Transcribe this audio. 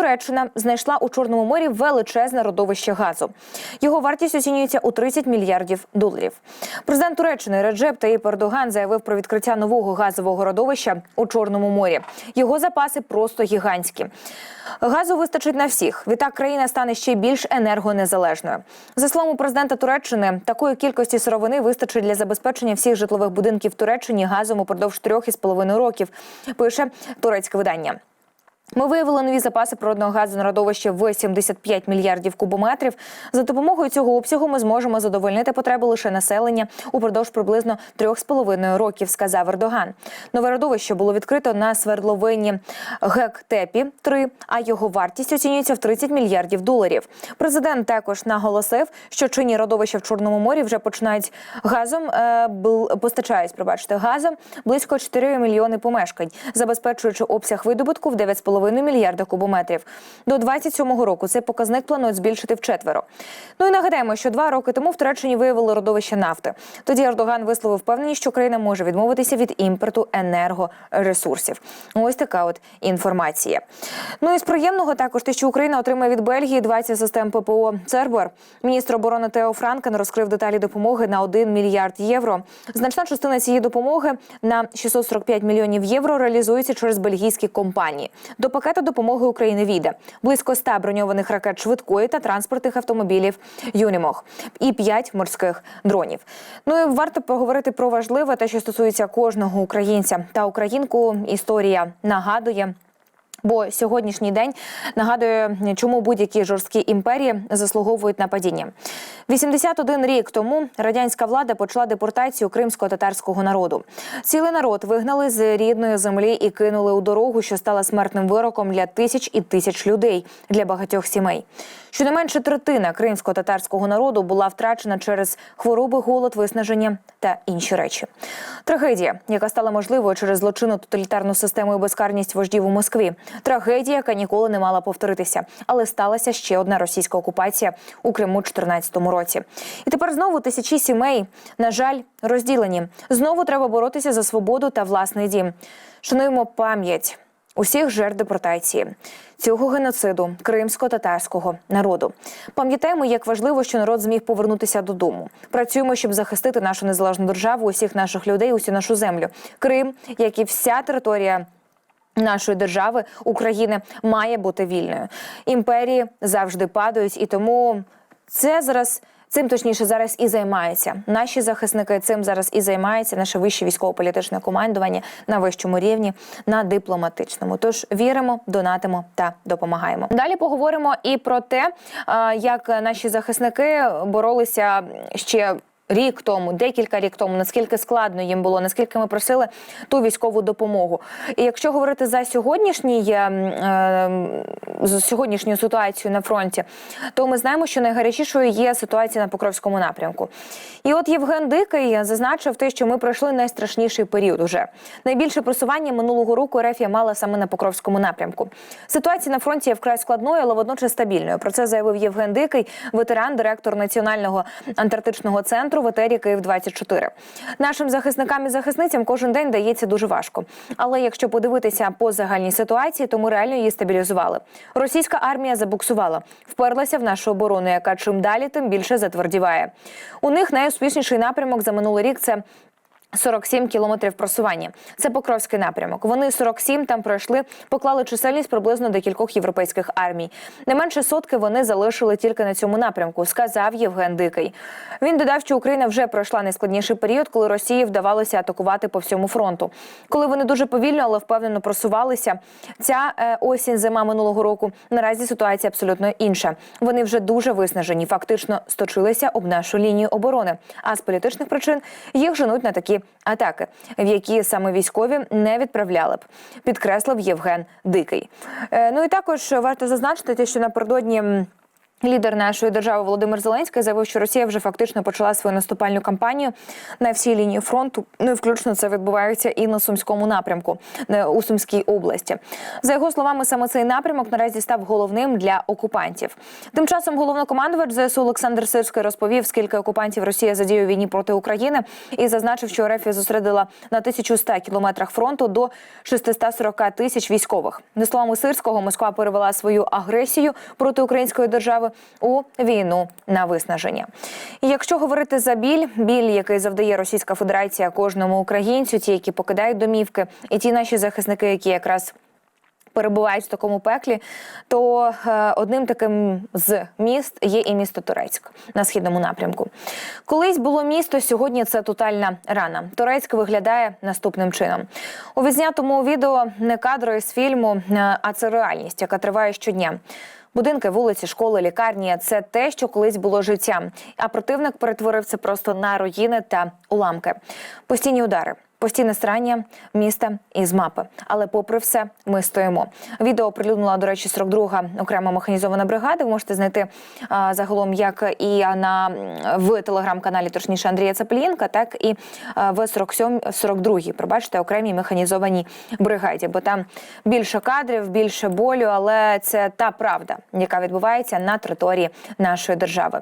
Туреччина знайшла у Чорному морі величезне родовище газу. Його вартість оцінюється у 30 мільярдів доларів. Президент Туреччини Реджеп Таїп Ердоган заявив про відкриття нового газового родовища у Чорному морі. Його запаси просто гігантські. Газу вистачить на всіх. Відтак країна стане ще більш енергонезалежною. За словами президента Туреччини, такої кількості сировини вистачить для забезпечення всіх житлових будинків Туреччині газом упродовж трьох із половиною років. Пише турецьке видання. Ми виявили нові запаси природного газу на родовище в 75 мільярдів кубометрів. За допомогою цього обсягу ми зможемо задовольнити потреби лише населення упродовж приблизно трьох з половиною років, сказав Ердоган. Нове родовище було відкрито на свердловині Гектепі 3 а його вартість оцінюється в 30 мільярдів доларів. Президент також наголосив, що чинні родовища в Чорному морі вже починають газом е, постачають, пробачте, газом близько 4 мільйони помешкань, забезпечуючи обсяг видобутку в 9,5 мільярда кубометрів. До 27-го року цей показник планують збільшити вчетверо. Ну і нагадаємо, що два роки тому в Туреччині виявили родовище нафти. Тоді Ердоган висловив впевненість, що країна може відмовитися від імпорту енергоресурсів. Ось така от інформація. Ну і з приємного також те, що Україна отримає від Бельгії 20 систем ППО Цербер. Міністр оборони Тео Франкен розкрив деталі допомоги на 1 мільярд євро. Значна частина цієї допомоги на 645 мільйонів євро реалізується через бельгійські компанії. До пакету допомоги України війде близько 100 броньованих ракет швидкої та транспортних автомобілів Юнімог і 5 морських дронів. Ну і варто поговорити про важливе те, що стосується кожного українця та українку. Історія нагадує. Бо сьогоднішній день нагадує, чому будь-які жорсткі імперії заслуговують на падіння. 81 рік тому радянська влада почала депортацію кримсько-татарського народу. Цілий народ вигнали з рідної землі і кинули у дорогу, що стала смертним вироком для тисяч і тисяч людей для багатьох сімей. Щонайменше третина кримсько-татарського народу була втрачена через хвороби, голод, виснаження та інші речі. Трагедія, яка стала можливою через злочинну тоталітарну систему і безкарність вождів у Москві. Трагедія, яка ніколи не мала повторитися, але сталася ще одна російська окупація у Криму у 2014 році. І тепер знову тисячі сімей, на жаль, розділені. Знову треба боротися за свободу та власний дім. Шануємо пам'ять усіх жертв депортації. Цього геноциду кримсько-татарського народу пам'ятаємо, як важливо, що народ зміг повернутися додому. Працюємо, щоб захистити нашу незалежну державу, усіх наших людей, усю нашу землю. Крим, як і вся територія. Нашої держави України має бути вільною. Імперії завжди падають, і тому це зараз цим точніше зараз і займаються. Наші захисники цим зараз і займаються. Наше вище військово-політичне командування на вищому рівні, на дипломатичному. Тож віримо, донатимо та допомагаємо. Далі поговоримо і про те, як наші захисники боролися ще. Рік тому, декілька рік тому, наскільки складно їм було, наскільки ми просили ту військову допомогу. І якщо говорити за сьогоднішній ем, е, сьогоднішню ситуацію на фронті, то ми знаємо, що найгарячішою є ситуація на Покровському напрямку. І от Євген Дикий зазначив те, що ми пройшли найстрашніший період. Уже найбільше просування минулого року Рефія мала саме на Покровському напрямку. Ситуація на фронті є вкрай складною, але водночас стабільною. Про це заявив Євген Дикий, ветеран, директор національного антарктичного центру в етері Київ 24 Нашим захисникам і захисницям кожен день дається дуже важко. Але якщо подивитися по загальній ситуації, то ми реально її стабілізували. Російська армія забуксувала, вперлася в нашу оборону, яка чим далі, тим більше затвердіває. У них найуспішніший напрямок за минулий рік це 47 кілометрів просування. Це Покровський напрямок. Вони 47 там пройшли, поклали чисельність приблизно до кількох європейських армій. Не менше сотки вони залишили тільки на цьому напрямку, сказав Євген Дикий. Він додав, що Україна вже пройшла найскладніший період, коли Росії вдавалося атакувати по всьому фронту. Коли вони дуже повільно, але впевнено просувалися. Ця е, осінь, зима минулого року. Наразі ситуація абсолютно інша. Вони вже дуже виснажені, фактично сточилися об нашу лінію оборони. А з політичних причин їх женуть на такі атаки, в які саме військові не відправляли б, підкреслив Євген Дикий. Е, ну і також варто зазначити, що напередодні. Лідер нашої держави Володимир Зеленський заявив, що Росія вже фактично почала свою наступальну кампанію на всій лінії фронту. Ну і включно це відбувається і на сумському напрямку у Сумській області. За його словами, саме цей напрямок наразі став головним для окупантів. Тим часом головнокомандувач ЗСУ Олександр Сирський розповів, скільки окупантів Росія задіє у війні проти України, і зазначив, що РФ зосередила на 1100 кілометрах фронту до 640 тисяч військових. За словами Сирського, Москва перевела свою агресію проти української держави у війну на виснаження. І якщо говорити за біль, біль, який завдає Російська Федерація кожному українцю, ті, які покидають домівки, і ті наші захисники, які якраз перебувають в такому пеклі, то е, одним таким з міст є і місто Турецьк на східному напрямку. Колись було місто, сьогодні це тотальна рана. Турецьк виглядає наступним чином. У відзнятому відео не кадри з фільму, е, а це реальність, яка триває щодня. Будинки, вулиці, школи, лікарні це те, що колись було життям. А противник перетворив це просто на руїни та уламки. Постійні удари. Постійне срання міста із мапи, але попри все, ми стоїмо. Відео оприлюднила, до речі, 42-га окрема механізована бригада. Ви можете знайти а, загалом як і на в телеграм-каналі, точніше Андрія Цаплієнка, так і в 47 42-й, пробачте, окремій механізованій бригаді. Бо там більше кадрів, більше болю, але це та правда, яка відбувається на території нашої держави.